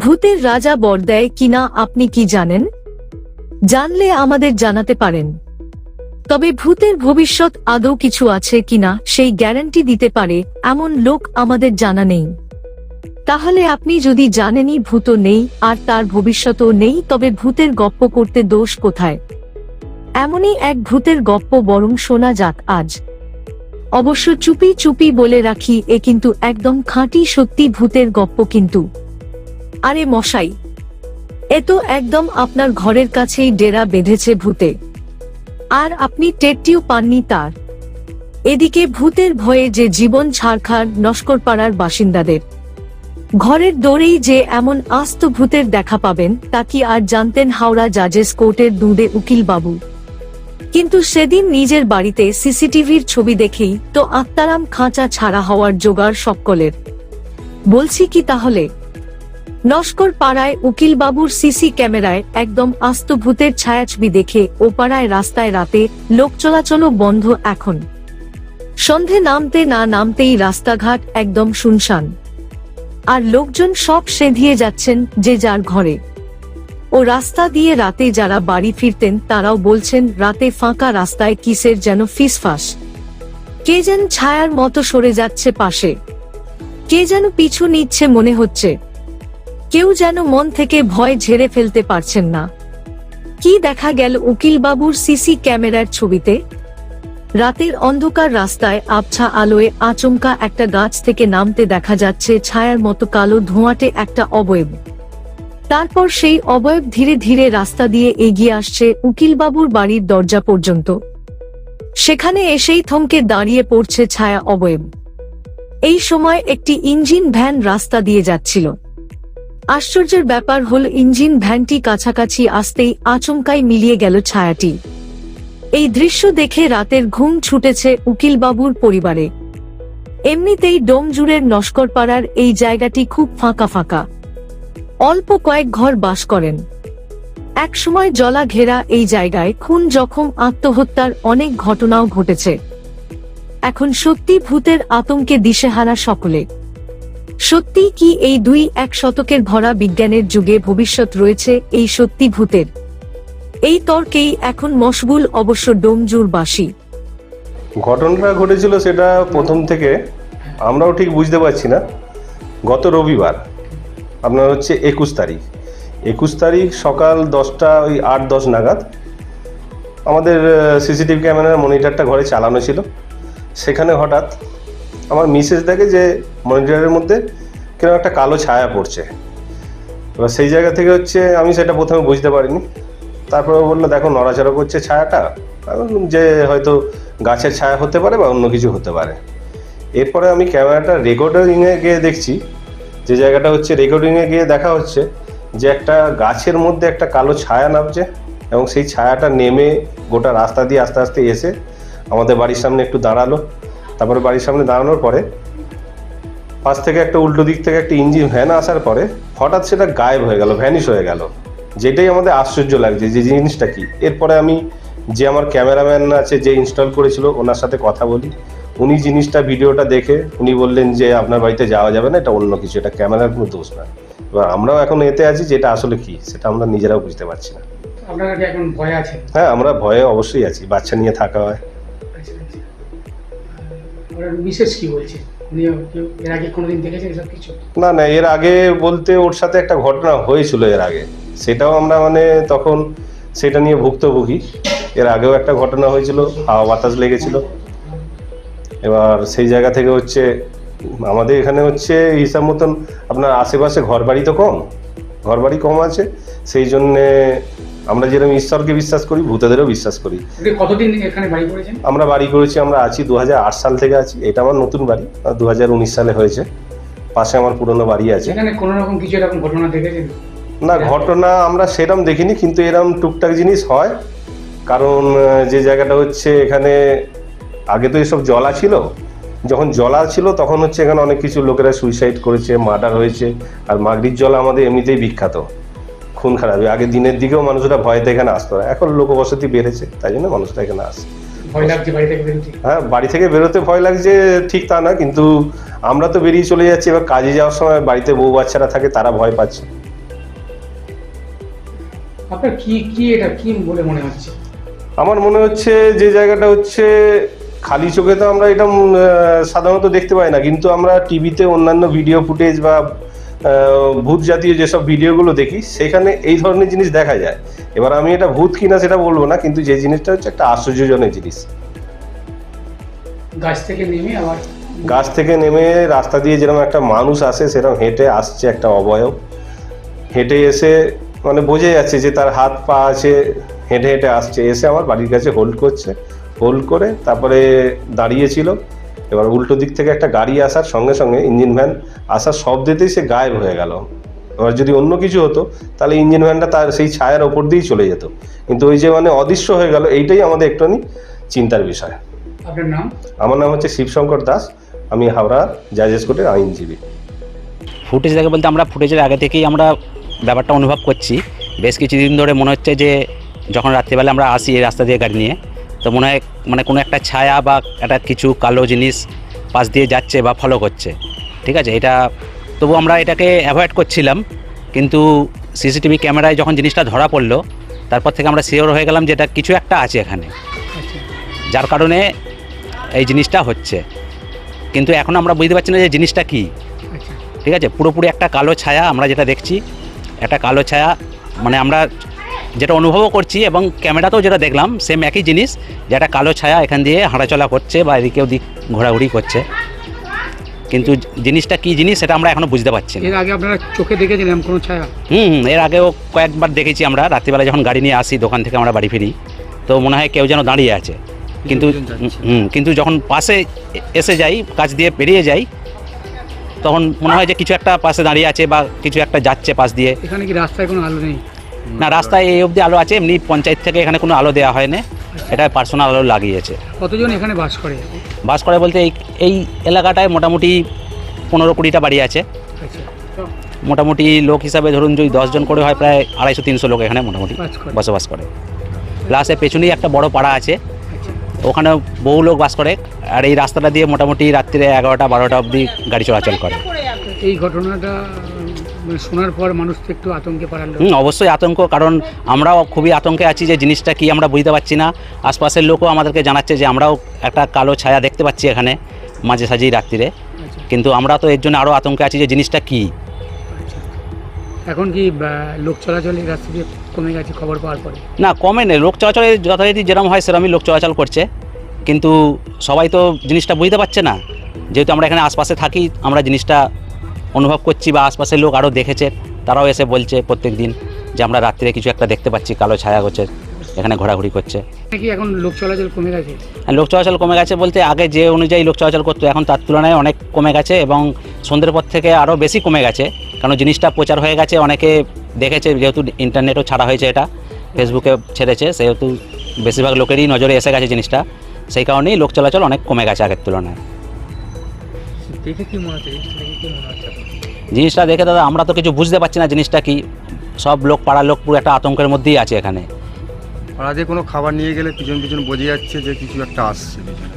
ভূতের রাজা বর দেয় কিনা আপনি কি জানেন? জানলে আমাদের জানাতে পারেন। তবে ভূতের ভবিষ্যৎ আদৌ কিছু আছে কিনা সেই গ্যারান্টি দিতে পারে এমন লোক আমাদের জানা নেই। তাহলে আপনি যদি জানেনই ভূত নেই আর তার ভবিষ্যৎও নেই, তবে ভূতের গপ্প করতে দোষ কোথায়? এমনই এক ভূতের গপ্প বরং শোনা যাক আজ। অবশ্য চুপি চুপি বলে রাখি, এ কিন্তু একদম খাঁটি সত্যি ভূতের গপ্প কিন্তু। আরে মশাই, এ তো একদম আপনার ঘরের কাছেই ডেরা বেঁধেছে ভূতে। আর আপনি টেরটিও পাননি তার। এদিকে ভূতের ভয়ে যে জীবন ছাড়খার নস্করপাড়ার বাসিন্দাদের। ঘরের দৌড়েই যে এমন আস্ত ভূতের দেখা পাবেন, তা কি আর জানতেন হাওড়া জাজেস কোর্টের দুধে উকিল বাবু। কিন্তু সেদিন নিজের বাড়িতে সিসিটিভির ছবি দেখেই তো আত্মারাম খাঁচা ছাড়া হওয়ার জোগাড় সকলের। বলছি কি তাহলে? নস্কর পাড়ায় উকিল বাবুর সিসি ক্যামেরায় একদম আস্ত ভূতের ছায়াছবি দেখে ও পাড়ায় রাস্তায় রাতে লোক চলাচলও বন্ধ এখন। সন্ধে নামতে না নামতেই রাস্তাঘাট একদম শুনশান। আর লোকজন সব সেঁধিয়ে যাচ্ছেন যে যার ঘরে। ও রাস্তা দিয়ে রাতে যারা বাড়ি ফিরতেন তারাও বলছেন রাতে ফাঁকা রাস্তায় কিসের যেন ফিসফাস। কে যেন ছায়ার মতো সরে যাচ্ছে পাশে। কে যেন পিছু নিচ্ছে মনে হচ্ছে। কেউ যেন মন থেকে ভয় ঝেড়ে ফেলতে পারছেন না। কি দেখা গেল উকিলবাবুর সিসি ক্যামেরার ছবিতে? রাতের অন্ধকার রাস্তায় আবছা আলোয় আচমকা একটা গাছ থেকে নামতে দেখা যাচ্ছে ছায়ার মতো কালো ধোঁয়াটে একটা অবয়ব। তারপর সেই অবয়ব ধীরে ধীরে রাস্তা দিয়ে এগিয়ে আসছে উকিলবাবুর বাড়ির দরজা পর্যন্ত। সেখানে এসেই থমকে দাঁড়িয়ে পড়ছে ছায়া অবয়ব। এই সময় একটি ইঞ্জিন ভ্যান রাস্তা দিয়ে যাচ্ছিল। আশ্চর্যের ব্যাপার হল ইঞ্জিন ভ্যানটি কাছাকাছি আসতেই আচমকাই মিলিয়ে গেল ছায়াটি। এই দৃশ্য দেখে রাতের ঘুম ছুটেছে উকিলবাবুর পরিবারে। এমনিতেই ডোমজুড়ের নস্করপাড়ার এই জায়গাটি খুব ফাঁকা ফাঁকা। অল্প কয়েক ঘর বাস করেন। একসময় জলা ঘেরা এই জায়গায় খুন জখম আত্মহত্যার অনেক ঘটনাও ঘটেছে। এখন সত্যি ভূতের আতঙ্কে দিশেহারা সকলে। সত্যি কি এই দুই এক শতকের ভরা বিজ্ঞানের যুগে ভবিষ্যৎ রয়েছে এই সত্যি ভূতের? এই তর্কেই এখন মশগুল অবশ্য ডোমজুরবাসী ঘটনাটা ঘটেছিল সেটা প্রথম থেকে আমরাও ঠিক বুঝতে পারছি না। গত রবিবার, আপনার হচ্ছে একুশ তারিখ। একুশ তারিখ সকাল দশটা, ওই আট, দশ নাগাদ আমাদের সিসিটিভি ক্যামেরার মনিটরটা ঘরে চালানো ছিল। সেখানে হঠাৎ আমার মিসেস দেখে যে মনিটরের মধ্যে কেন একটা কালো ছায়া পড়ছে। এবার সেই জায়গা থেকে হচ্ছে আমি সেটা প্রথমে বুঝতে পারিনি। তারপরে বলল, দেখো, নড়াচড়া করছে ছায়াটা। যে হয়তো গাছের ছায়া হতে পারে বা অন্য কিছু হতে পারে। এরপরে আমি ক্যামেরাটা রেকর্ডিংয়ে গিয়ে দেখছি, যে জায়গাটা হচ্ছে রেকর্ডিংয়ে গিয়ে দেখা হচ্ছে যে একটা গাছের মধ্যে একটা কালো ছায়া নামছে এবং সেই ছায়াটা নেমে গোটা রাস্তা দিয়ে আস্তে আস্তে এসে আমাদের বাড়ির সামনে একটু দাঁড়াল। তারপরে বাড়ির সামনে দাঁড়ানোর পরে পাশ থেকে একটা উল্টো দিক থেকে একটা ইঞ্জিন ভ্যান আসার পরে হঠাৎ সেটা গায়েব হয়ে গেল ভ্যানিশ হয়ে গেল। যেটাই আমাদের আশ্চর্য লাগছে যে জিনিসটা কি। এরপরে আমি যে আমার ক্যামেরাম্যান আছে যে ইনস্টল করেছিল ওনার সাথে কথা বলি। উনি জিনিসটা ভিডিওটা দেখে উনি বললেন যে আপনার বাড়িতে যাওয়া যাবে না এটা অন্য কিছু এটা ক্যামেরার কোনো দোষ না। এবার আমরাও এখন এতে আছি যে এটা আসলে কি সেটা আমরা নিজেরাও বুঝতে পারছি না। হ্যাঁ আমরা ভয়ে অবশ্যই আছি বাচ্চা নিয়ে থাকা হয়। বিশেষ কি বলছে এর আগে কোনোদিন দেখেছেন সব কিছু? না না, এর আগে বলতে ওর সাথে একটা ঘটনা হয়েছিল এর আগে। সেটাও আমরা মানে তখন সেটা নিয়ে ভুক্তভোগী। এর আগেও একটা ঘটনা হয়েছিল, হাওয়া বাতাস লেগেছিল। এবার সেই জায়গা থেকে হচ্ছে, আমাদের এখানে হচ্ছে হিসাব মতন আপনার আশেপাশে ঘর বাড়ি তো কম ঘর বাড়ি কম আছে। সেই জন্যে আমরা যেরকম ঈশ্বরকে বিশ্বাস করি ভূতেদেরও বিশ্বাস করি। কতদিন এখানে বাড়ি করেছেন? আমরা বাড়ি করেছি আমরা আছি দু হাজার আট সাল থেকে আছি। এটা আমার নতুন বাড়ি দু হাজার উনিশ সালে হয়েছে। পাশে আমার পুরনো বাড়ি আছে। সেখানে কোনো রকম কিছু এরকম ঘটনা দেখেছেন? না ঘটনা আমরা সেরম দেখিনি কিন্তু এরম টুকটাক জিনিস হয়। কারণ যে জায়গাটা হচ্ছে এখানে আগে তো এসব জলা ছিল। যখন জলা ছিল তখন হচ্ছে এখানে অনেক কিছু লোকেরা সুইসাইড করেছে মার্ডার হয়েছে। আর মাগরির জল আমাদের এমনিতেই বিখ্যাত। খুন খারাপি। আগে দিনের দিকেও মানুষরা ভয়তে এখানে আসতো না। এখন লোকবসতি বেড়েছে তাই জন্য মানুষরা এখানে আসে। ভয় হ্যাঁ বাড়ি থেকে বেরোতে ভয় লাগছে ঠিক তা না কিন্তু আমরা তো বেরিয়ে চলে যাচ্ছি। এবার কাজে যাওয়ার সময় বাড়িতে বউ বাচ্চারা থাকে তারা ভয় পাচ্ছে। আপনার কি কি এটা কি বলে মনে হচ্ছে? আমার মনে হচ্ছে যে জায়গাটা হচ্ছে খালি চোখে তো আমরা এটা সাধারণত দেখতে পাই না। কিন্তু আমরা টিভিতে অন্যান্য ভিডিও ফুটেজ বা ভূত জাতীয় যেসব ভিডিওগুলো দেখি সেখানে এই ধরনের জিনিস দেখা যায়। এবার আমি এটা ভূত কিনা সেটা বলব না কিন্তু যে জিনিসটা হচ্ছে একটা আশ্চর্যজনক জিনিস। গাছ থেকে নেমে আবার গাছ থেকে নেমে রাস্তা দিয়ে যেরকম একটা মানুষ আসে সেরকম হেঁটে আসছে একটা অবয়ব। হেঁটে এসে মানে বোঝা যাচ্ছে যে তার হাত পা আছে হেঁটে হেঁটে আসছে। এসে আমার বাড়ির কাছে হোল্ড করছে। হোল্ড করে তারপরে দাঁড়িয়েছিল। এবার উল্টো দিক থেকে একটা গাড়ি আসার সঙ্গে সঙ্গে ইঞ্জিন ভ্যান আসার শব্দেতেই সে গায়েব হয়ে গেল। এবার যদি অন্য কিছু হতো তাহলে ইঞ্জিন ভ্যানটা তার সেই ছায়ার ওপর দিয়েই চলে যেত। কিন্তু ওই যে মানে অদৃশ্য হয়ে গেল এইটাই আমাদের একটুখানি চিন্তার বিষয়। আপনার নাম? আমার নাম হচ্ছে শিবশঙ্কর দাস আমি হাওড়া জাজেস কোর্টের আইনজীবী। ফুটেজ দেখে বলতে আমরা ফুটেজের আগে থেকেই আমরা ব্যাপারটা অনুভব করছি। বেশ কিছুদিন ধরে মনে হচ্ছে যে যখন রাত্রিবেলা আমরা আসি এই রাস্তা দিয়ে গাড়ি নিয়ে তো মনে হয় মানে কোনো একটা ছায়া বা একটা কিছু কালো জিনিস পাশ দিয়ে যাচ্ছে বা ফলো করছে ঠিক আছে? এটা তবু আমরা এটাকে অ্যাভয়েড করছিলাম কিন্তু সিসিটিভি ক্যামেরায় যখন জিনিসটা ধরা পড়ল তারপর থেকে আমরা শিওর হয়ে গেলাম যে এটা কিছু একটা আছে এখানে। আচ্ছা। যার কারণে এই জিনিসটা হচ্ছে। কিন্তু এখন আমরা বুঝতে পারছি না যে জিনিসটা কী। আচ্ছা। ঠিক আছে? পুরোপুরি একটা কালো ছায়া আমরা যেটা দেখছি একটা কালো ছায়া মানে আমরা যেটা অনুভবও করছি এবং ক্যামেরাতেও যেটা দেখলাম সেম একই জিনিস যে একটা কালো ছায়া এখান দিয়ে হাঁটাচলা করছে বা এদিকে ওদিক ঘোরাঘুরি করছে। কিন্তু জিনিসটা কী জিনিস সেটা আমরা এখনও বুঝতে পারছি না। এর আগে আপনারা চোখে দেখেছিলেন কোনো ছায়া? হুম হুম, এর আগেও কয়েকবার দেখেছি আমরা রাত্রিবেলা যখন গাড়ি নিয়ে আসি দোকান থেকে আমরা বাড়ি ফিরি তো মনে হয় কেউ যেন দাঁড়িয়ে আছে। কিন্তু হুম কিন্তু যখন পাশে এসে যাই কাছ দিয়ে পেরিয়ে যাই তখন মনে হয় যে কিছু একটা পাশে দাঁড়িয়ে আছে বা কিছু একটা যাচ্ছে পাশ দিয়ে। এখানে কি রাস্তায় কোনো আলো নেই? না রাস্তায় এই অবধি আলো আছে এমনি পঞ্চায়েত থেকে এখানে কোনো আলো দেওয়া হয় না এটা পার্সোনাল আলো লাগিয়েছে। কতজন এখানে বাস করে? বাস করে বলতে এই এই এলাকাটায় মোটামুটি পনেরো কুড়িটা বাড়ি আছে। আচ্ছা। মোটামুটি লোক হিসাবে ধরুন যদি দশজন করে হয় প্রায় আড়াইশো তিনশো লোক এখানে মোটামুটি বসবাস করে। প্লাস পেছনেই একটা বড় পাড়া আছে। আচ্ছা। ওখানে বহু লোক বাস করে। আর এই রাস্তাটা দিয়ে মোটামুটি রাত্রিরে এগারোটা বারোটা অবধি গাড়ি চলাচল করে। এই ঘটনাটা শোনার পর মানুষ তো একটু আতঙ্কে পারালো হুম অবশ্যই আতঙ্ক কারণ আমরাও খুবই আতঙ্কে আছি যে জিনিসটা কি আমরা বুঝতে পারছি না। আশপাশের লোকও আমাদেরকে জানাচ্ছে যে আমরাও একটা কালো ছায়া দেখতে পাচ্ছি এখানে মাঝে সাঝেই রাত্রিরে। আচ্ছা। কিন্তু আমরা তো এর জন্য আরও আতঙ্কে আছি যে জিনিসটা কি। আচ্ছা। এখন কি লোক চলাচল এই রাস্তা দিয়ে কমে গেছে খবর পাওয়ার পরে? না কমে নেই। লোক চলাচলে যথারীতি যেরকম হয় সেরকমই লোক চলাচল করছে। কিন্তু সবাই তো জিনিসটা বুঝতে পারছে না। যেহেতু আমরা এখানে আশপাশে থাকি আমরা জিনিসটা অনুভব করছি বা আশপাশের লোক আরও দেখেছে তারাও এসে বলছে প্রত্যেক দিন যে আমরা রাত্রিরে কিছু একটা দেখতে পাচ্ছি কালো ছায়া করছে এখানে ঘোরাঘুরি করছে। এখন লোক চলাচল কমে গেছে? আর লোক চলাচল কমে গেছে বলতে আগে যে অনুযায়ী লোক চলাচল করতো এখন তার তুলনায় অনেক কমে গেছে এবং সন্ধ্যের পর থেকে আরও বেশি কমে গেছে কারণ জিনিসটা প্রচার হয়ে গেছে অনেকে দেখেছে যেহেতু ইন্টারনেটও ছাড়া হয়েছে এটা ফেসবুকে ছেড়েছে সেহেতু বেশিরভাগ লোকেরই নজরে এসে গেছে জিনিসটা সেই কারণেই লোক চলাচল অনেক কমে গেছে আগের তুলনায়। দেখে কি মনে হচ্ছে? দেখে কি মনে হচ্ছে জিনিসটা দেখে দাদা আমরা তো কিছু বুঝতে পারছি না জিনিসটা কি। সব লোক পাড়ার লোক পুরো একটা আতঙ্কের মধ্যেই আছে এখানে। পাড়া দিয়ে কোনো খাবার নিয়ে গেলে পিছন পিছন বোঝা যাচ্ছে যে কিছু একটা আসছে পিছনে।